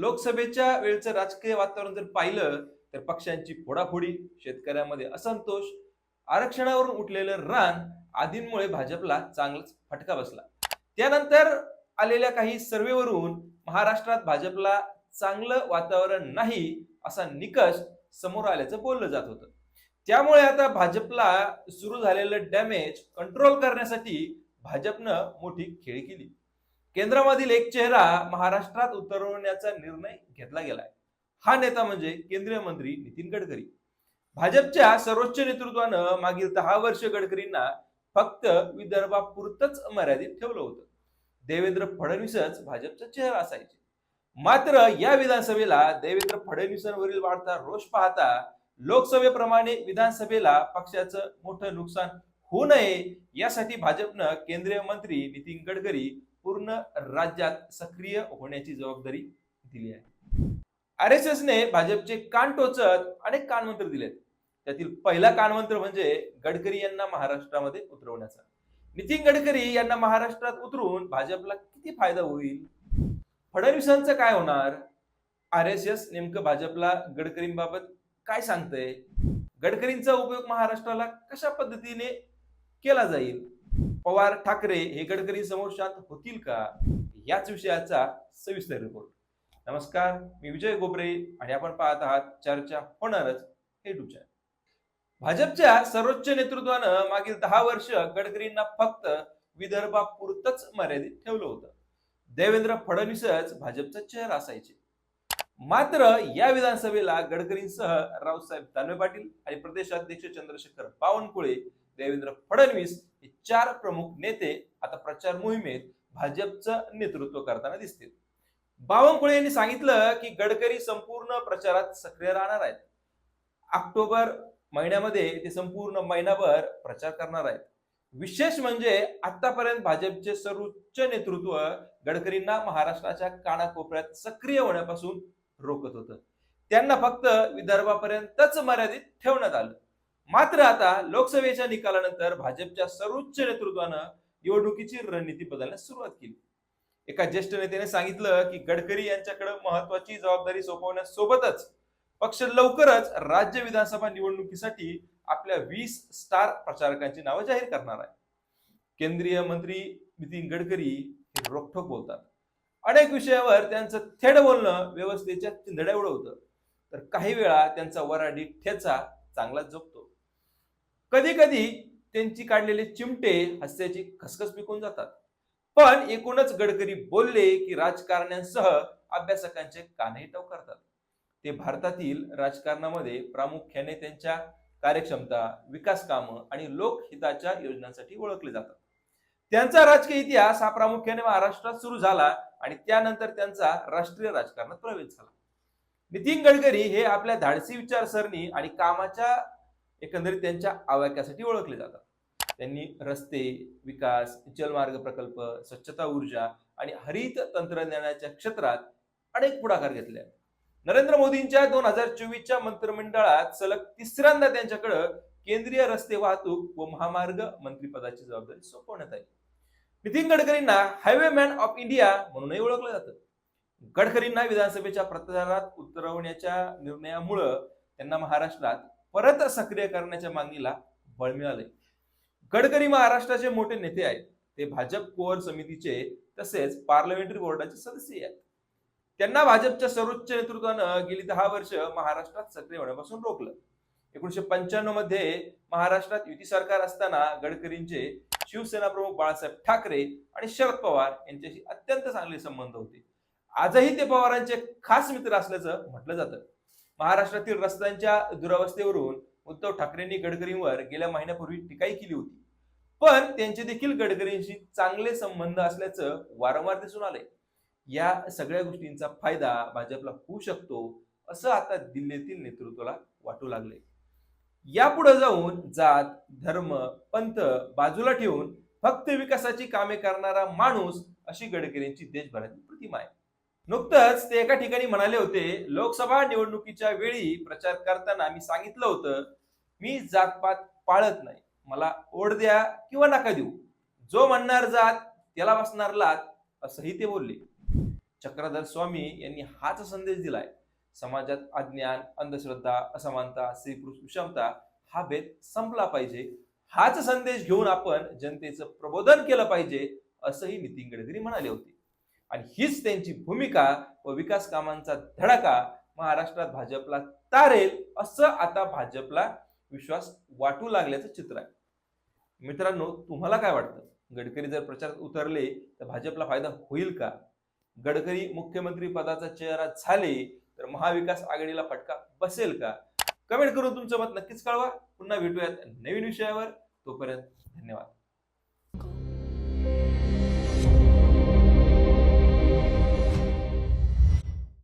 लोकसभेच्या वेळचं राजकीय वातावरण जर पाहिलं तर पक्षांची फोडाफोडी शेतकऱ्यांमध्ये असंतोष आरक्षणावरून उठलेलं रान आदींमुळे भाजपला चांगलाच फटका बसला. त्यानंतर आलेल्या काही सर्वेवरून महाराष्ट्रात भाजपला चांगलं वातावरण नाही असा निकष समोर आल्याचं बोललं जात होतं. त्यामुळे आता भाजपला सुरू झालेलं डॅमेज कंट्रोल करण्यासाठी भाजपनं मोठी खेळी केली. केंद्रामधील एक चेहरा महाराष्ट्रात उतरवण्याचा निर्णय घेतला गेलाय. हा नेता म्हणजे केंद्रीय मंत्री नितीन गडकरी. भाजपच्या सर्वोच्च नेतृत्वानं मागील दहा वर्ष गडकरींना फक्त विदर्भापुरतच मर्यादित ठेवलं होतं. देवेंद्र फडणवीसच भाजपचा चेहरा असायचे. मात्र या विधानसभेला देवेंद्र फडणवीसांवरील वाढता रोष पाहता लोकसभेप्रमाणे विधानसभेला पक्षाचं मोठं नुकसान होऊ नये यासाठी भाजपनं केंद्रीय मंत्री नितीन गडकरी पूर्ण राज्यात सक्रिय होण्याची जबाबदारी दिली आहे. आर एस एसने भाजपचे कान टोचत अनेक कानमंत्र दिलेत. त्यातील पहिला कानमंत्र म्हणजे गडकरी यांना महाराष्ट्रामध्ये उतरवण्याचा. नितीन गडकरी यांना महाराष्ट्रात उतरून भाजपला किती फायदा होईल? फडणवीसांचं काय होणार? आर एस एस नेमकं भाजपला गडकरींबाबत काय सांगतंय? गडकरींचा उपयोग महाराष्ट्राला कशा पद्धतीने केला जाईल? पवार ठाकरे हे गडकरी समोर शांत होतील का? याच विषयाचा सविस्तर रिपोर्ट नमस्कार मी विजय गोबरे आणि आपण पाहत आहात चर्चा होणारच हे चॅनल भाजपच्या सर्वोच्च नेतृत्वानं मागील दहा वर्ष गडकरींना फक्त विदर्भापुरतच मर्यादित ठेवलं होतं. देवेंद्र फडणवीसच भाजपचा चेहरा असायचे. मात्र या विधानसभेला गडकरींसह रावसाहेब दानवे पाटील आणि प्रदेशाध्यक्ष चंद्रशेखर बावनकुळे देवेंद्र फडणवीस चार प्रमुख नेते आता प्रचार मोहिमेत भाजपचं नेतृत्व करताना दिसतील. बावनकुळे यांनी सांगितलं की गडकरी संपूर्ण प्रचारात सक्रिय राहणार आहेत. ऑक्टोबर महिन्यामध्ये ते संपूर्ण महिनाभर प्रचार करणार आहेत. विशेष म्हणजे आतापर्यंत भाजपचे सर्वोच्च नेतृत्व गडकरींना महाराष्ट्राच्या कानाकोपऱ्यात सक्रिय होण्यापासून रोखत होतं. त्यांना फक्त विदर्भापर्यंतच मर्यादित ठेवण्यात आलं. मात्र आता लोकसभेच्या निकालानंतर भाजपच्या सर्वोच्च नेतृत्वानं निवडणुकीची रणनीती बदलण्यास सुरुवात केली. एका ज्येष्ठ नेत्याने सांगितलं की गडकरी यांच्याकडे महत्वाची जबाबदारी सोपवण्यासोबतच पक्ष लवकरच राज्य विधानसभा निवडणुकीसाठी आपल्या वीस स्टार प्रचारकांची नावं जाहीर करणार आहे. केंद्रीय मंत्री नितीन गडकरी हे रोखोक बोलतात. अनेक विषयावर त्यांचं थेट बोलणं व्यवस्थेच्या चिंधड्या उडवतं. तर काही वेळा त्यांचा वराडी ठेचा चांगलाच जोपतो. कधी कधी त्यांची काढलेले चिमटे हास्याची खसखस पिकून जातात. पण एकूणच गडकरी बोलले की राजकारण्यांसह अभ्यासकांचे कानही टवकारतात. ते भारतातील राजकारणामध्ये प्रामुख्याने त्यांच्या कार्यक्षमता विकास कामं आणि लोकहिताच्या योजनांसाठी ओळखले जातात. त्यांचा राजकीय इतिहास हा प्रामुख्याने महाराष्ट्रात सुरू झाला आणि त्यानंतर त्यांचा राष्ट्रीय राजकारणात प्रवेश झाला. नितीन गडकरी हे आपल्या धाडसी विचारसरणी आणि कामाच्या एकंदरीत त्यांच्या आवाक्यासाठी ओळखले जातात. त्यांनी रस्ते विकास जलमार्ग प्रकल्प स्वच्छता ऊर्जा आणि हरित तंत्रज्ञानाच्या क्षेत्रात अनेक पुढाकार घेतले नरेंद्र मोदींच्या दोन हजार चोवीसच्या मंत्रिमंडळात सलग तिसऱ्यांदा त्यांच्याकडं केंद्रीय रस्ते वाहतूक व महामार्ग मंत्रीपदाची जबाबदारी सोपवण्यात आली. नितीन गडकरींना हायवे मॅन ऑफ इंडिया म्हणूनही ओळखलं जातं. गडकरींना विधानसभेच्या प्रचारात उतरवण्याच्या निर्णयामुळं त्यांना महाराष्ट्रात परत सक्रिय करण्याच्या मागणीला बळ मिळाले गडकरी महाराष्ट्राचे मोठे नेते आहेत. ते भाजप कोअर समितीचे तसेच पार्लमेंटरी बोर्डाचे सदस्य आहेत. त्यांना भाजपच्या सर्वोच्च नेतृत्वानं गेली दहा वर्ष महाराष्ट्रात सक्रिय होण्यापासून रोखलं. एकोणीशे पंच्याण्णवमध्ये महाराष्ट्रात युती सरकार असताना गडकरींचे शिवसेना प्रमुख बाळासाहेब ठाकरे आणि शरद पवार यांच्याशी अत्यंत चांगले संबंध होते. आजही ते पवारांचे खास मित्र असल्याचं म्हटलं जातं. महाराष्ट्रातील रस्त्यांच्या दुरावस्थेवरून उद्धव ठाकरेंनी गडकरींवर गेल्या महिन्यापूर्वी टीकाही केली होती. पण त्यांचे देखील गडकरींशी चांगले संबंध असल्याचं वारंवार दिसून आलंय. या सगळ्या गोष्टींचा फायदा भाजपला होऊ शकतो असं आता दिल्लीतील नेतृत्वाला वाटू लागले यापुढे जाऊन जात धर्म पंथ बाजूला ठेवून फक्त विकासाची कामे करणारा माणूस अशी गडकरींची देशभरातील प्रतिमा आहे. नुकतंच ते एका ठिकाणी म्हणाले होते लोकसभा निवडणुकीच्या वेळी प्रचार करताना मी सांगितलं होतं मी जातपात पाळत नाही. मला ओढ द्या किंवा नका देऊ. जो म्हणणार जात त्याला बसणार लात असंही ते बोलले. चक्रधर स्वामी यांनी हाच संदेश दिलाय. समाजात अज्ञान अंधश्रद्धा असमानता स्त्रीपुरुष विषमता हा भेद संपला पाहिजे. हाच संदेश घेऊन आपण जनतेचं प्रबोधन केलं पाहिजे असंही नितीन गडकरी म्हणाले होते. आणि हीच त्यांची भूमिका व विकास कामांचा धडाका महाराष्ट्रात भाजपला तारेल असं आता भाजपला विश्वास वाटू लागल्याचं चित्र आहे. मित्रांनो तुम्हाला काय वाटतं? गडकरी जर प्रचारात उतरले तर भाजपला फायदा होईल का? गडकरी मुख्यमंत्री पदाचा चेहरा झाले तर महाविकास आघाडीला फटका बसेल का? कमेंट करून तुमचं मत नक्कीच कळवा. पुन्हा भेटूयात नवीन विषयावर. तोपर्यंत धन्यवाद.